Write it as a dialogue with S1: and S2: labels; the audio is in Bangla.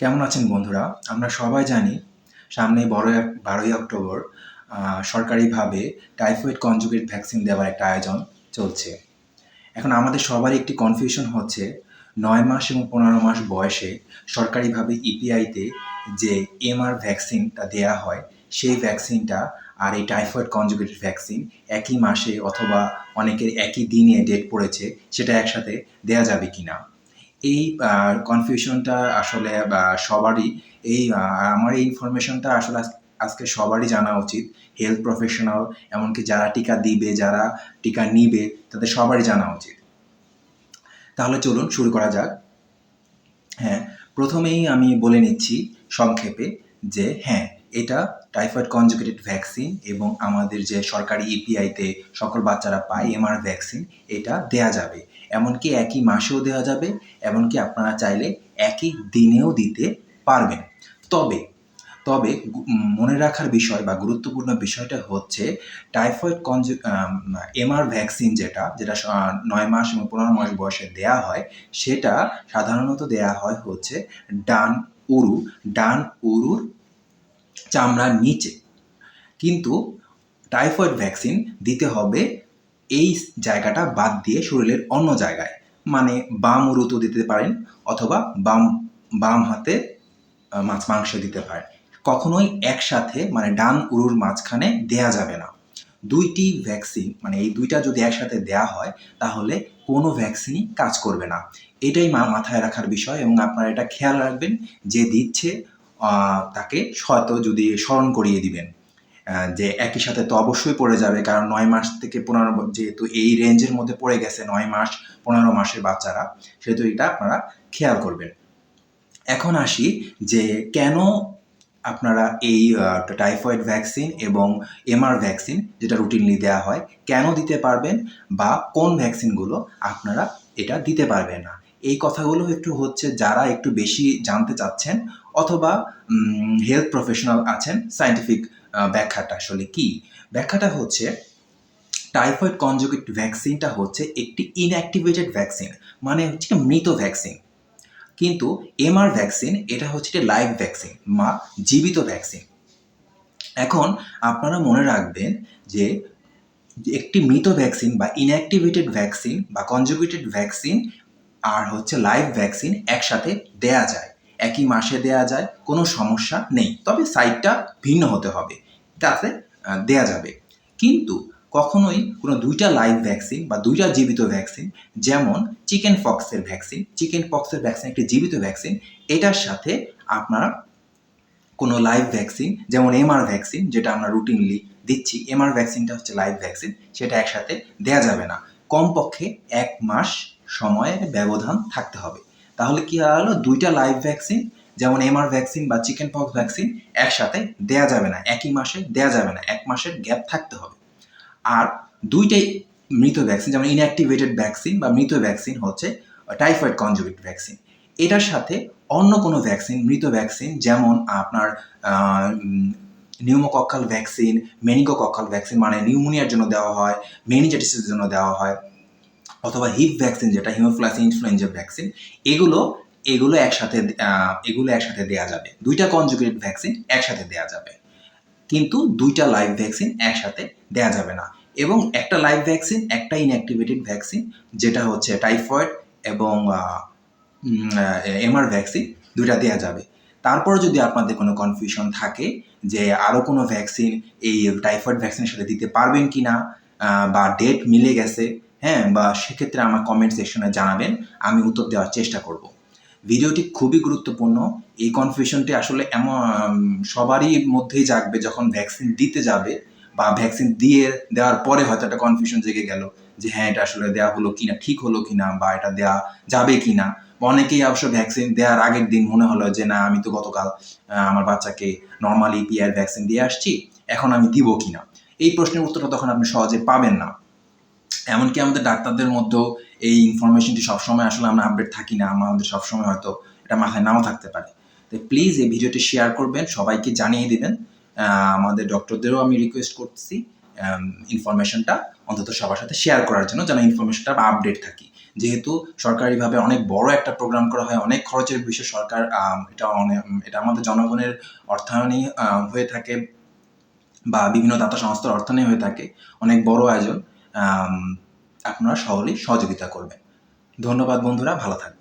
S1: কেমন আছেন বন্ধুরা? আমরা সবাই জানি সামনে বড় বারোই অক্টোবর সরকারিভাবে টাইফয়েড কনজুগেট ভ্যাকসিন দেওয়ার একটা আয়োজন চলছে। এখন আমাদের সবারই একটি কনফিউশন হচ্ছে, নয় মাস এবং পনেরো মাস বয়সে সরকারিভাবে ইপিআইতে যে এমআর ভ্যাকসিনটা দেয়া হয়, সেই ভ্যাকসিনটা আর এই টাইফয়েড কনজুগেটেড ভ্যাকসিন একই মাসে অথবা অনেকের একই দিনে ডেট পড়েছে, সেটা একসাথে দেয়া যাবে কিনা? এই কনফিউশনটা আসলে সবারই এই আমার এই ইনফরমেশনটা আসলে আজকে সবারই জানা উচিত। হেলথ প্রফেশনাল এমনকি যারা টিকা দিবে, যারা টিকা নিবে, তাদের সবারই জানা উচিত। তাহলে চলুন শুরু করা যাক। হ্যাঁ প্রথমেই আমি বলে নিচ্ছি সংক্ষেপে যে হ্যাঁ এটা টাইফয়েড কনজুগেটেড ভ্যাকসিন এবং আমাদের যে সরকারি ইপিআইতে সকল বাচ্চারা পায় এমআর ভ্যাকসিন এটা দেয়া যাবে। এমনকি একই মাসেও দেওয়া যাবে, এমনকি আপনারা চাইলে একই দিনেও দিতে পারবেন। তবে তবে মনে রাখার বিষয় বা গুরুত্বপূর্ণ বিষয়টা হচ্ছে টাইফয়েড কনজু এমআর ভ্যাকসিন যেটা যেটা নয় মাস এবং পনেরো মাস বয়সে দেয়া হয়, সেটা সাধারণত দেয়া হয় হচ্ছে ডান উরু, ডান উরুর চামড়ার নিচে। কিন্তু টাইফয়েড ভ্যাকসিন দিতে হবে এই জায়গাটা বাদ দিয়ে শরীরের অন্য জায়গায়। মানে বাম উরুতেও দিতে পারেন অথবা বাম বাম হাতে মাছ, মাংস দিতে পারেন। কখনোই একসাথে মানে ডান উরুর মাঝখানে দেয়া যাবে না। দুইটি ভ্যাকসিন মানে এই দুইটা যদি একসাথে দেয়া হয়, তাহলে কোনো ভ্যাকসিনই কাজ করবে না। এটাই মাথায় রাখার বিষয় এবং আপনারা এটা খেয়াল রাখবেন, যে দিচ্ছে তাকে হয়তো যদি স্মরণ করিয়ে দিবেন। যে একই সাথে তো অবশ্যই পড়ে যাবে, কারণ নয় মাস থেকে পনেরো যেহেতু এই রেঞ্জের মধ্যে পড়ে গেছে নয় মাস পনেরো মাসের বাচ্চারা, সেহেতু এটা আপনারা খেয়াল করবেন। এখন আসি যে কেন আপনারা এই টাইফয়েড ভ্যাকসিন এবং এমআর ভ্যাকসিন যেটা রুটিনলি দেওয়া হয়, কেন দিতে পারবেন বা কোন ভ্যাকসিনগুলো আপনারা এটা দিতে পারবেন না? এই কথাগুলো একটু হচ্ছে যারা একটু বেশি জানতে চাচ্ছেন অথবা হেলথ প্রফেশনাল আছেন সায়েন্টিফিক ব্যাখ্যাটা আসলে কি? ব্যাখ্যাটা হচ্ছে টাইফয়েড কনজুগেট ভ্যাকসিনটা হচ্ছে একটি ইনঅ্যাক্টিভেটেড ভ্যাকসিন মানে হচ্ছে মৃত ভ্যাকসিন কিন্তু এমআর ভ্যাকসিন এটা হচ্ছে লাইভ ভ্যাকসিন বা জীবিত ভ্যাকসিন এখন আপনারা মনে রাখবেন যে একটি মৃত ভ্যাকসিন বা ইনঅ্যাক্টিভেটেড ভ্যাকসিন বা কনজুগেটেড ভ্যাকসিন আর হচ্ছে লাইভ ভ্যাকসিন একসাথে দেয়া যায়। একই মাসে দেয়া যায়, কোনো সমস্যা নেই। তবে সাইটটা ভিন্ন হতে হবে, তাতে দেয়া যাবে। কিন্তু কখনোই কোনো দুইটা লাইভ ভ্যাকসিন বা দুইটা জীবিত ভ্যাকসিন যেমন চিকেন ফক্সের ভ্যাকসিন চিকেন পক্সের ভ্যাকসিন একটি জীবিত ভ্যাকসিন এটার সাথে আপনারা কোনো লাইভ ভ্যাকসিন যেমন এমআর ভ্যাকসিন যেটা আমরা রুটিনলি দিচ্ছি এমআর ভ্যাকসিনটা হচ্ছে লাইভ ভ্যাকসিন সেটা একসাথে দেয়া যাবে না। কমপক্ষে এক মাস সময়ের ব্যবধান থাকতে হবে। তাহলে কি হলো? দুইটা লাইভ ভ্যাকসিন যেমন এমআর ভ্যাকসিন বা চিকেন পক্স ভ্যাকসিন একসাথে দেয়া যাবে না। একই মাসে দেয়া যাবে না। এক মাসের গ্যাপ থাকতে হবে। আর দুইটাই মৃত ভ্যাকসিন যেমন ইনঅ্যাক্টিভেটেড ভ্যাকসিন বা মৃত ভ্যাকসিন হচ্ছে টাইফয়েড কনজুগেট ভ্যাকসিন এটার সাথে অন্য কোনো ভ্যাকসিন মৃত ভ্যাকসিন যেমন আপনার নিউমোকক্কাল ভ্যাকসিন মেনিকোকক্কাল ভ্যাকসিন মানে নিউমোনিয়ার জন্য দেওয়া হয় মেনিজাইটিসের জন্য দেওয়া হয়। অথবা হিপ ভ্যাকসিন যেটা হিমোফ্লাস ইনফ্লুয়েঞ্জা ভ্যাকসিন এগুলো এগুলো একসাথে এগুলো একসাথে দেয়া যাবে। দুইটা কনজুগেট ভ্যাকসিন একসাথে দেয়া যাবে। কিন্তু দুইটা লাইভ ভ্যাকসিন একসাথে দেয়া যাবে না। এবং একটা লাইভ ভ্যাকসিন একটা ইনঅ্যাক্টিভেটেড ভ্যাকসিন যেটা হচ্ছে টাইফয়েড এবং এমআর ভ্যাকসিন দুইটা দেয়া যাবে। তারপর যদি আপনাদের কোনো কনফিউশন থাকে যে আরও কোনো ভ্যাকসিন এই টাইফয়েড ভ্যাকসিনের সাথে দিতে পারবেন কি না বা ডেট মিলে গেছে হ্যাঁ বা সেক্ষেত্রে আমার কমেন্ট সেকশনে জানাবেন, আমি উত্তর দেওয়ার চেষ্টা করব। ভিডিওটি খুবই গুরুত্বপূর্ণ। এই কনফিউশনটি আসলে এমন, সবারই মধ্যেই জাগবে যখন ভ্যাকসিন দিতে যাবে, বা ভ্যাকসিন দিয়ে দেওয়ার পরে হয়তো একটা কনফিউশন জেগে গেল যে হ্যাঁ এটা আসলে দেওয়া হলো কিনা, ঠিক হলো কিনা, বা এটা দেওয়া যাবে কিনা। অনেকেই অবশ্য ভ্যাকসিন দেওয়ার আগের দিন মনে হলো যে না, আমি তো গতকাল আমার বাচ্চাকে নর্মালি পিআর ভ্যাকসিন দিয়ে আসছি, এখন আমি দিব কিনা? এই প্রশ্নের উত্তরটা তখন আপনি সহজে পাবেন না। এমনকি আমাদের ডাক্তারদের মধ্যেও এই ইনফরমেশনটি সবসময় আসলে আমরা আপডেট থাকি না আমাদের সবসময় হয়তো এটা মাথায় নাও থাকতে পারে। তো প্লিজ এই ভিডিওটি শেয়ার করবেন, সবাইকে জানিয়ে দিবেন। আমাদের ডক্টরদেরও আমি রিকোয়েস্ট করছি ইনফরমেশনটা অন্তত সবার সাথে শেয়ার করার জন্য যেন ইনফরমেশনটা আপডেট থাকি। যেহেতু সরকারিভাবে অনেক বড় একটা প্রোগ্রাম করা হয়, অনেক খরচের বিষয় সরকার এটা অনেক এটা আমাদের জনগণের অর্থায়নেই হয়ে থাকে বা বিভিন্ন দাতা সংস্থার অর্থায়নে হয়ে থাকে। অনেক বড় আয়োজন। আপনারা সকলেই সহযোগিতা করবেন। ধন্যবাদ বন্ধুরা ভালো থাকবেন।